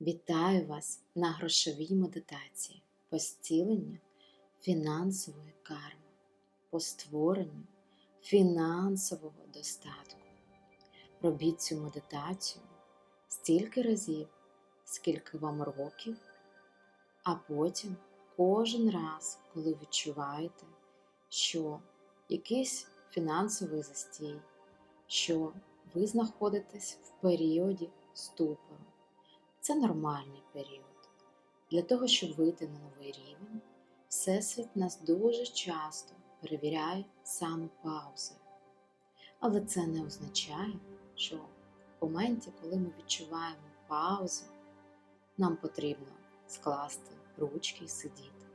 Вітаю вас на грошовій медитації по зціленню фінансової карми, по створенню фінансового достатку. Робіть цю медитацію стільки разів, скільки вам років, а потім кожен раз, коли відчуваєте, що якийсь фінансовий застій, що ви знаходитесь в періоді ступору. Це нормальний період. Для того, щоб вийти на новий рівень, Всесвіт нас дуже часто перевіряє саме паузою. Але це не означає, що в моменті, коли ми відчуваємо паузу, нам потрібно скласти ручки і сидіти.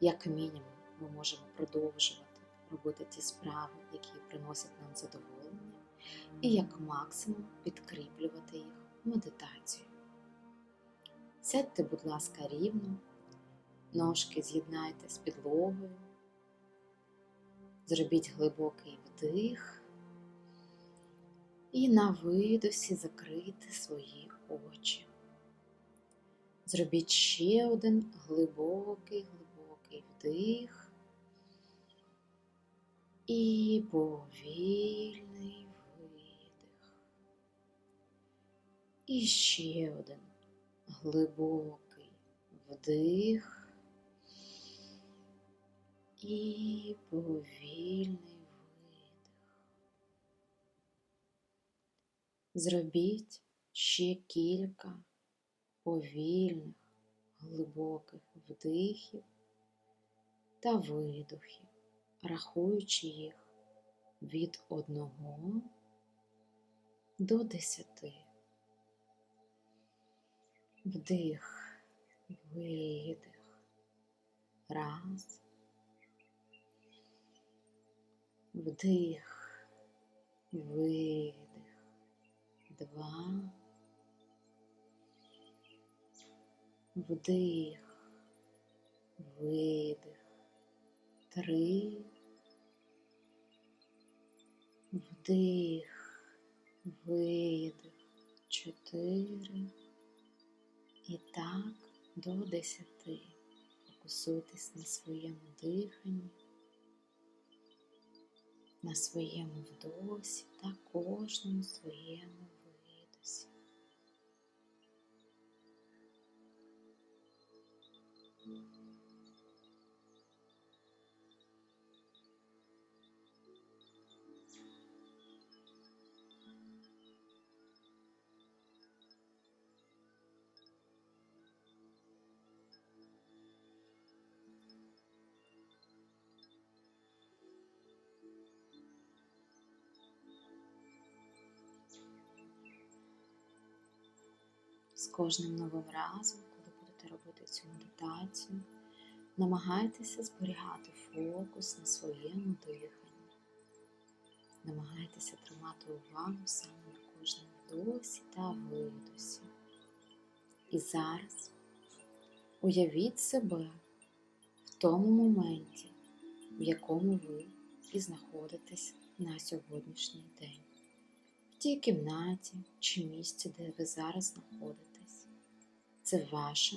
Як мінімум, ми можемо продовжувати робити ті справи, які приносять нам задоволення, і як максимум підкріплювати їх медитацією. Сядьте, будь ласка, рівно, ножки з'єднайте з підлогою, зробіть глибокий вдих і на видосі закрийте свої очі. Зробіть ще один глибокий, глибокий вдих і повільний видих. І ще один глибокий вдих і повільний видих. Зробіть ще кілька повільних, глибоких вдихів та видохів, рахуючи їх від одного до десяти. Вдих, видих. Раз. Вдих, видих. Два. Вдих, видих. Три. Вдих, видих. Чотири. І так до десяти. Фокусуйтесь на своєму диханні, на своєму вдосі та кожному своєму З кожним новим разом, коли будете робити цю медитацію, намагайтеся зберігати фокус на своєму диханні. Намагайтеся тримати увагу саме на кожному вдосі та видосі. І зараз уявіть себе в тому моменті, в якому ви і знаходитесь на сьогоднішній день в тій кімнаті чи місці, де ви зараз знаходитесь. Це ваша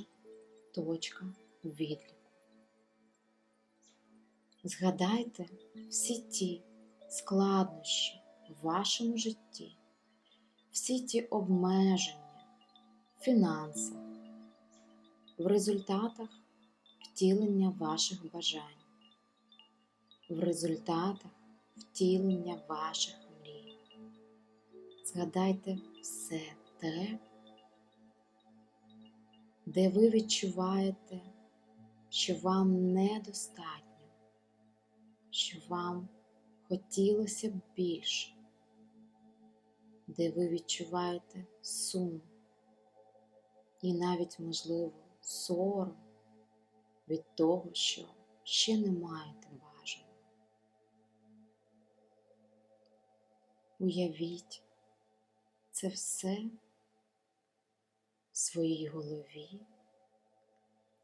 точка відліку. Згадайте всі ті складнощі в вашому житті, всі ті обмеження в фінансах, в результатах втілення ваших бажань, в результатах втілення ваших мрій. Згадайте все те, де ви відчуваєте, що вам недостатньо, що вам хотілося б більше, де ви відчуваєте сум і навіть, можливо, сором від того, що ще не маєте бажання. Уявіть це все своїй голові,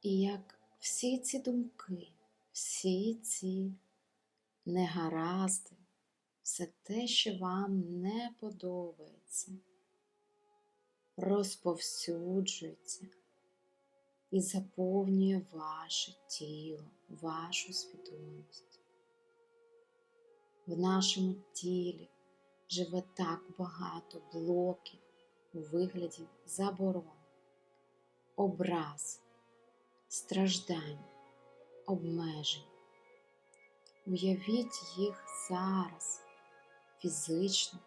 і як всі ці думки, всі ці негаразди, все те, що вам не подобається, розповсюджується і заповнює ваше тіло, вашу свідомість. В нашому тілі живе так багато блоків у вигляді заборон, образ, страждань, обмежень. Уявіть їх зараз фізично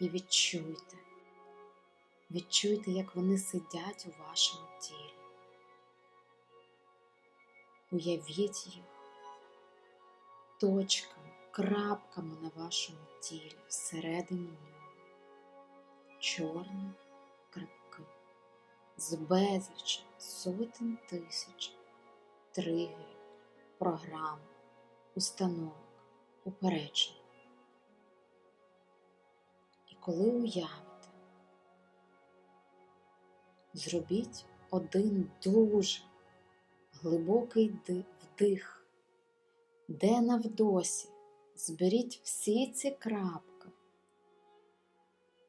і відчуйте. Відчуйте, як вони сидять у вашому тілі. Уявіть їх точками, крапками на вашому тілі всередині нього. Крапки з безлічі сотень тисяч тригерів, програм, установок, упереджень. І коли уявите, зробіть один дуже глибокий вдих, де навдосі зберіть всі ці крапки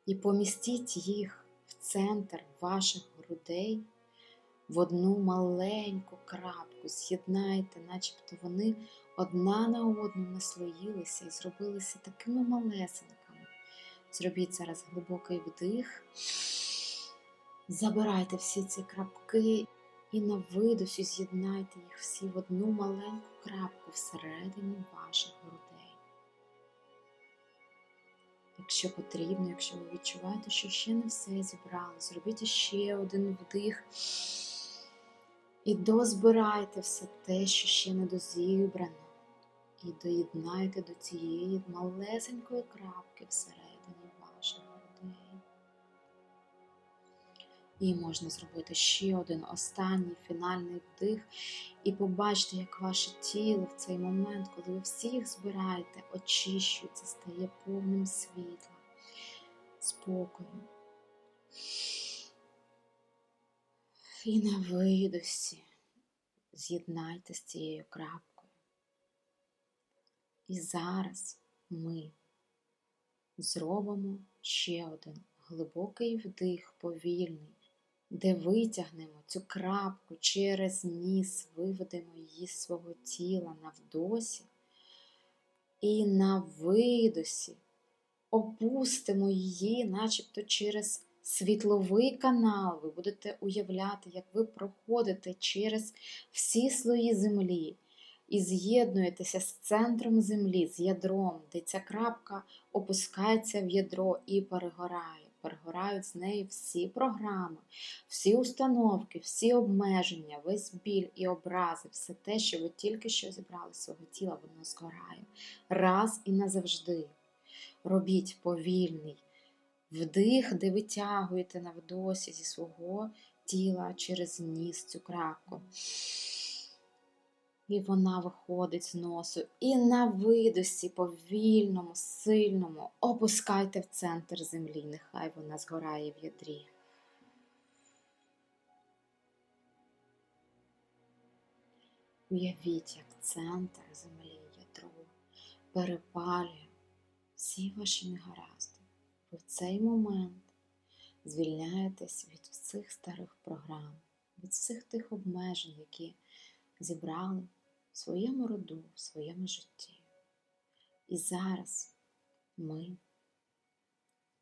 і помістіть їх в центр ваших грудей в одну маленьку крапку, з'єднайте, начебто вони одна на одну наслоїлися і зробилися такими малесенькими. Зробіть зараз глибокий вдих. Забирайте всі ці крапки і на видосі з'єднайте їх всі в одну маленьку крапку всередині ваших грудей. Якщо потрібно, якщо ви відчуваєте, що ще не все зібрали, зробіть ще один вдих. І дозбирайте все те, що ще не дозібрано, і доєднайте до цієї малесенької крапки всередині І можна зробити ще один останній фінальний вдих, і побачите, як ваше тіло в цей момент, коли ви всіх збираєте, очищується, стає повним світла, спокою. І на видосі з'єднайте з цією крапкою. І зараз ми зробимо ще один глибокий вдих, повільний, де витягнемо цю крапку через ніс, виведемо її з свого тіла на вдосі. І на видосі опустимо її, начебто через світловий канал. Ви будете уявляти, як ви проходите через всі слої землі і з'єднуєтеся з центром землі, з ядром, де ця крапка опускається в ядро і перегорає. Перегорають з нею всі програми, всі установки, всі обмеження, весь біль і образи, все те, що ви тільки що зібрали з свого тіла, воно згорає. Раз і назавжди. Робіть повільний вдих, де витягуєте навдосі зі свого тіла через ніс цю крапку. І вона виходить з носу. І на видосі повільному, сильному опускайте в центр землі. Нехай вона згорає в ядрі. Уявіть, як центр землі, ядро перепалює всі ваші негаразди. Ви в цей момент звільняєтесь від всіх старих програм, від всіх тих обмежень, які зібрали своєму роду, в своєму житті. І зараз ми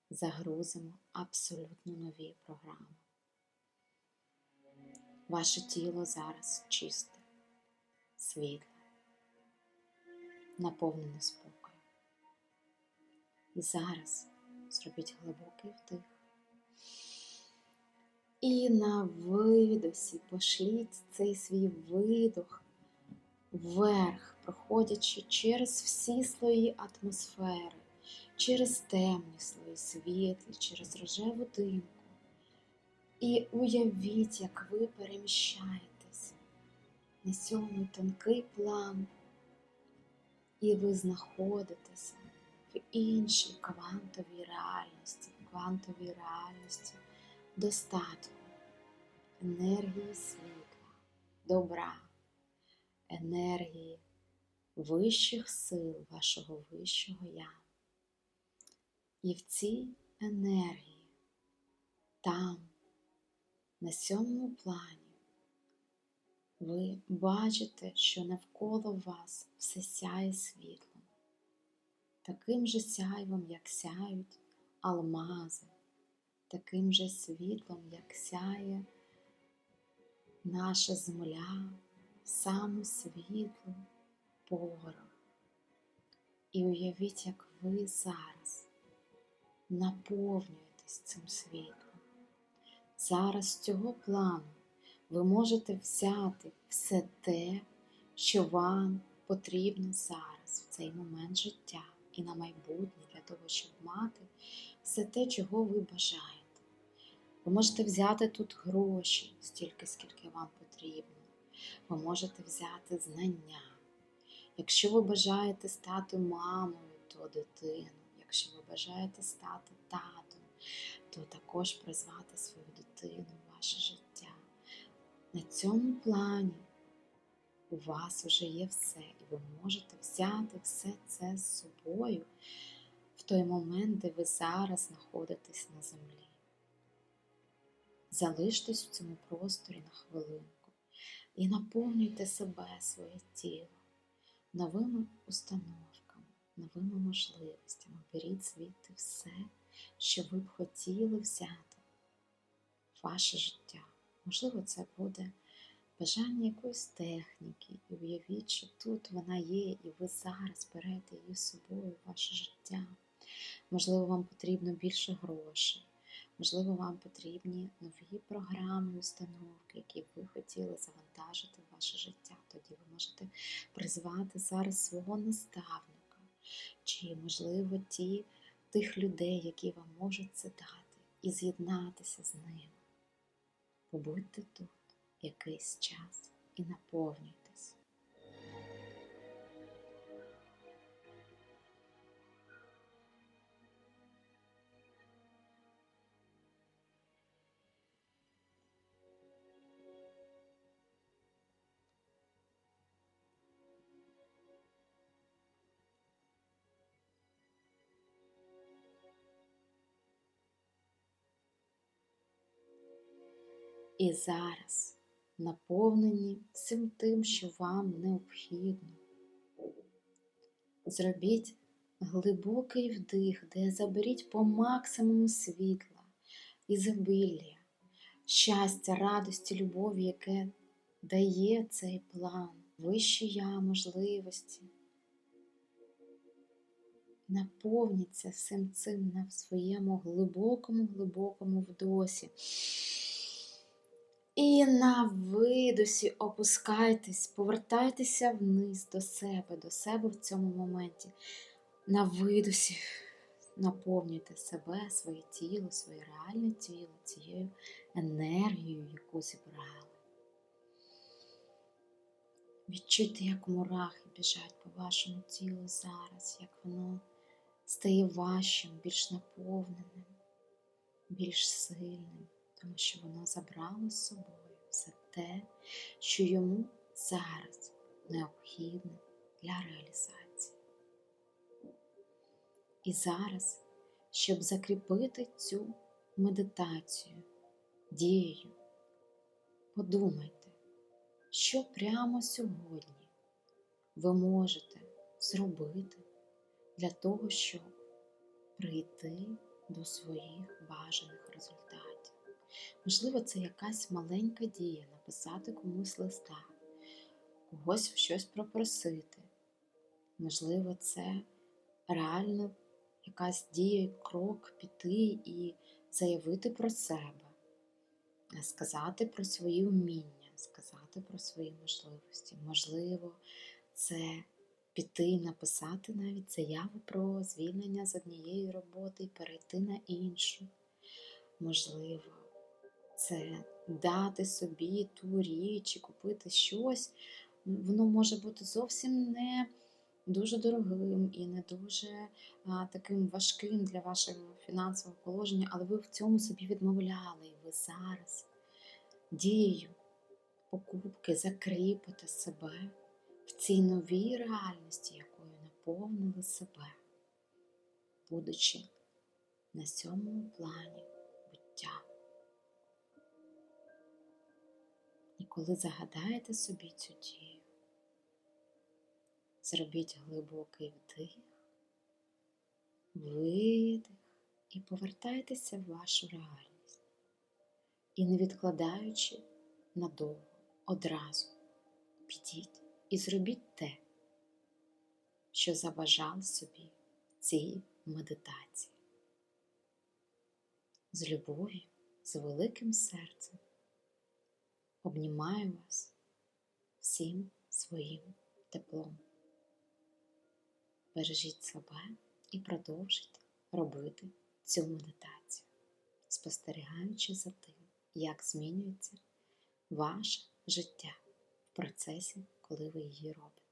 загрузимо абсолютно нові програми. Ваше тіло зараз чисте, світле, наповнене спокоєм. І зараз зробіть глибокий вдих. І на видосі пошліть цей свій видох вверх, проходячи через всі слої атмосфери, через темні слої світлі, через рожеву димку. І уявіть, як ви переміщаєтесь на сьомий тонкий план, і ви знаходитеся в іншій квантовій реальності, квантовій реальності достатку, енергії світла, добра, енергії вищих сил вашого вищого я. І в цій енергії там, на сьомому плані, ви бачите, що навколо вас все сяє світлом, таким же сяйвом, як сяють алмази, таким же світлом, як сяє наша земля, саме світло пору. І уявіть, як ви зараз наповнюєтесь цим світлом. Зараз з цього плану ви можете взяти все те, що вам потрібно зараз, в цей момент життя і на майбутнє, для того, щоб мати все те, чого ви бажаєте. Ви можете взяти тут гроші, стільки, скільки вам потрібно. Ви можете взяти знання. Якщо ви бажаєте стати мамою, то дитину. Якщо ви бажаєте стати татом, то також призвати свою дитину в ваше життя. На цьому плані у вас вже є все, і ви можете взяти все це з собою в той момент, де ви зараз знаходитесь на землі. Залиштесь в цьому просторі на хвилинку і наповнюйте себе, своє тіло новими установками, новими можливостями. Беріть звідти все, що ви б хотіли взяти в ваше життя. Можливо, це буде бажання якоїсь техніки, і уявіть, що тут вона є, і ви зараз берете її з собою в ваше життя. Можливо, вам потрібно більше грошей. Можливо, вам потрібні нові програми, установки, які б ви хотіли завантажити в ваше життя. Тоді ви можете призвати зараз свого наставника, чи, можливо, ті, тих людей, які вам можуть це дати, і з'єднатися з ними. Побудьте тут якийсь час і наповнюйтесь. І зараз наповнені всім тим, що вам необхідно. Зробіть глибокий вдих, де заберіть по максимуму світла, ізобілля, щастя, радості, любові, яке дає цей план, вищі я можливості. Наповніться всім цим на своєму глибокому, глибокому вдосі. І на видосі опускайтесь, повертайтеся вниз до себе, до себе в цьому моменті. На видосі наповнюйте себе, своє тіло, своє реальне тіло, цією енергією, яку зібрали. Відчуйте, як мурахи біжать по вашому тілу зараз, як воно стає важчим, більш наповненим, більш сильним тому що воно забрало з собою все те, що йому зараз необхідне для реалізації. І зараз, щоб закріпити цю медитацію дією, подумайте, що прямо сьогодні ви можете зробити для того, щоб прийти до своїх бажаних результатів. Можливо, це якась маленька дія написати комусь листа, когось щось попросити. Можливо, це реально якась дія, крок піти і заявити про себе, сказати про свої вміння, сказати про свої можливості. Можливо, це піти написати навіть заяву про звільнення з однієї роботи і перейти на іншу. Можливо, це дати собі ту річ і купити щось, воно може бути зовсім не дуже дорогим і не дуже а, таким важким для вашого фінансового положення, але ви в цьому собі відмовляли, і ви зараз дією покупки закріпите себе в цій новій реальності, якою наповнили себе, будучи на сьомому плані буття. Коли загадаєте собі цю дію, зробіть глибокий вдих, видих і повертайтеся в вашу реальність. І не відкладаючи надовго, одразу підіть і зробіть те, що забажали собі цій медитації. З любов'ю, з великим серцем обнімаю вас всім своїм теплом. Бережіть себе і продовжуйте робити цю медитацію, спостерігаючи за тим, як змінюється ваше життя в процесі, коли ви її робите.